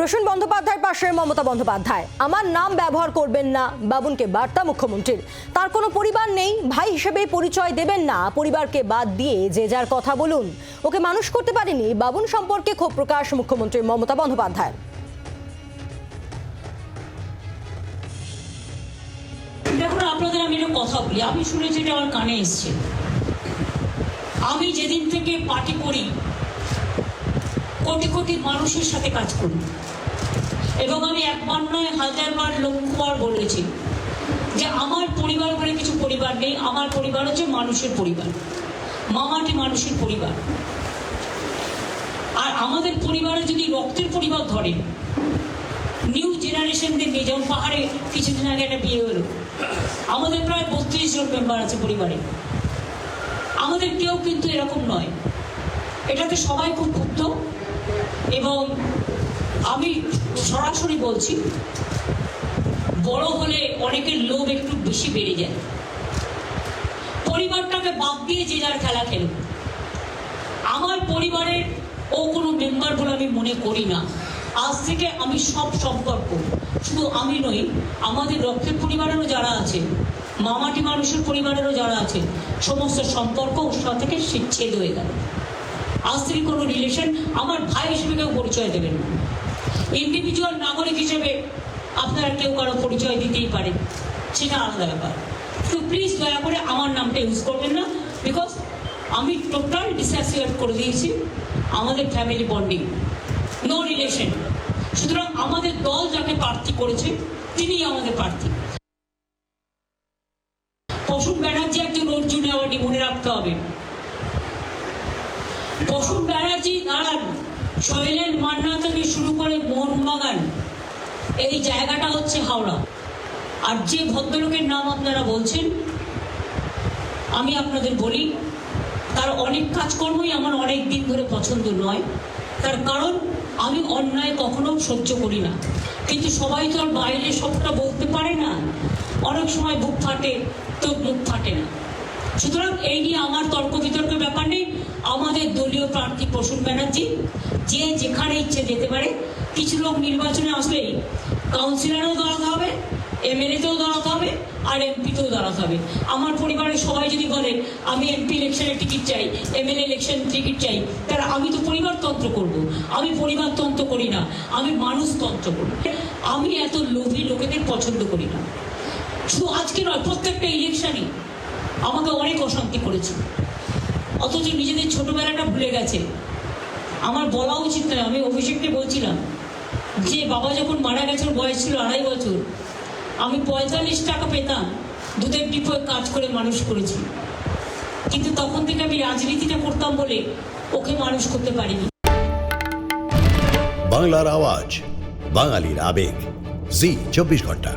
প্রসূন বন্দ্যোপাধ্যায়ের পাশে মমতা বন্দ্যোপাধ্যায়। আমার নাম ব্যবহার করবেন না, বাবুনকে বার্তা মুখ্যমন্ত্রীর। তার কোনো পরিবার নেই, ভাই হিসেবে পরিচয় দেবেন না, পরিবারকে বাদ দিয়ে যে যার কথা বলুন। ওকে মানুষ করতে পারেনি, বাবুন সম্পর্কে ক্ষোভ প্রকাশ মুখ্যমন্ত্রী মমতা বন্দ্যোপাধ্যায় দেখুন, আপনাদের আমি একটা কথা বলি। আমি শুনেছি এটা আমার কানে এসছে। আমি যেদিন থেকে পার্টি করি কোটি কোটি মানুষের সাথে কাজ করি এবং আমি একবার নয়, হাজারবার লক্ষবার বলেছি যে আমার পরিবার বলে কিছু পরিবার নেই, আমার পরিবার হচ্ছে মানুষের পরিবার। মামাটি মানুষের পরিবার। আর আমাদের পরিবারে যদি রক্তের পরিবার ধরে, নিউ জেনারেশনদের নিয়ে যেমন পাহাড়ে কিছুদিন আগে একটা বিয়ে হলো, আমাদের প্রায় বত্রিশ জন মেম্বার আছে পরিবারে। আমাদের কেউ কিন্তু এরকম নয়। এটাতে সবাই খুব ক্ষুব্ধ। এবং আমি সরাসরি বলছি, বড় হলে অনেকের লোভ একটু বেশি বেড়ে যায়। পরিবারটাকে বাদ দিয়ে যে যার খেলা খেলুক আমার পরিবারের ও কোনো মেম্বার বলে আমি মনে করি না। আজ থেকে আমি সব সম্পর্ক। শুধু আমি নই, আমাদের রক্তের পরিবারেরও যারা আছে, মামাটি মানুষের পরিবারেরও যারা আছে, সমস্ত সম্পর্ক ওর থেকে ছেদ হয়ে গেল। থেকে কোনো রিলেশন আমার ভাই হিসেবে কেউ পরিচয় দেবেন না। ইন্ডিভিজুয়াল নাগরিক হিসেবে আপনারা কেউ কারও পরিচয় দিতেই পারে সেটা আলাদা ব্যাপার। তো প্লিজ দয়া করে আমার নামটা ইউজ করবেন না বিকজ আমি টোটাল ডিসঅ্যাসোসিয়েট করে দিয়েছি আমাদের ফ্যামিলি বন্ডিং নো রিলেশন সুতরাং আমাদের দল যাকে প্রার্থী করেছে তিনি আমাদের প্রার্থী। প্রসূন ব্যানার্জি একজন অর্জুন অ্যাওয়ার্ডি মনে রাখতে হবে। প্রসূন ব্যানার্জি, দাঁড়ান। শৈলেন মান্না থেকে শুরু করে মোহনবাগান। এই জায়গাটা হচ্ছে হাওড়া। আর যে ভদ্রলোকের নাম আপনারা বলছেন, আমি আপনাদের বলি, তার অনেক কাজকর্মই আমার অনেক দিন ধরে পছন্দ নয়। তার কারণ, আমি অন্যায় কখনো সহ্য করি না। কিন্তু সবাই তো আর বাইরে সবটা বলতে পারে না। অনেক সময় বুক ফাটে তো মুখ ফাটে না। সুতরাং এই নিয়ে আমার তর্ক বিতর্কের ব্যাপার নেই আমাদের দলীয় প্রার্থী ব্যানার্জি যে যেখানে ইচ্ছে যেতে পারে, কিছু লোক নির্বাচনে আসলেই কাউন্সিলরেও দাঁড়াতে হবে এমএলএতেও দাঁড়াতে হবে, আর এমপিতেও দাঁড়াতে হবে। আমার পরিবারের সবাই যদি বলেন আমি এমপি ইলেকশনের টিকিট চাই এমএলএ ইলেকশন টিকিট চাই, তাহলে আমি তো পরিবারতন্ত্র করব। আমি পরিবারতন্ত্র করি না, আমি মানুষতন্ত্র করি। আমি এত লোভী লোকেদের পছন্দ করি না। শুধু আজকে নয়, প্রত্যেকটা ইলেকশনই আমাকে অনেক অশান্তি করেছে। অথচ নিজেদের ছোটবেলাটা ভুলে গেছে। আমার বলা উচিত নয়, আমি অভিষেককে বলছিলাম যে বাবা যখন মারা গেছে, ওর বয়স ছিল আড়াই বছর, আমি পঁয়তাল্লিশ টাকা পেতাম, দুধের ডিপোয় কাজ করে মানুষ করেছি। কিন্তু তখন থেকে আমি রাজনীতিটা করতাম বলে ওকে মানুষ করতে পারিনি। বাংলার আওয়াজ, বাঙালির আবেগ, জি, চব্বিশ ঘণ্টা।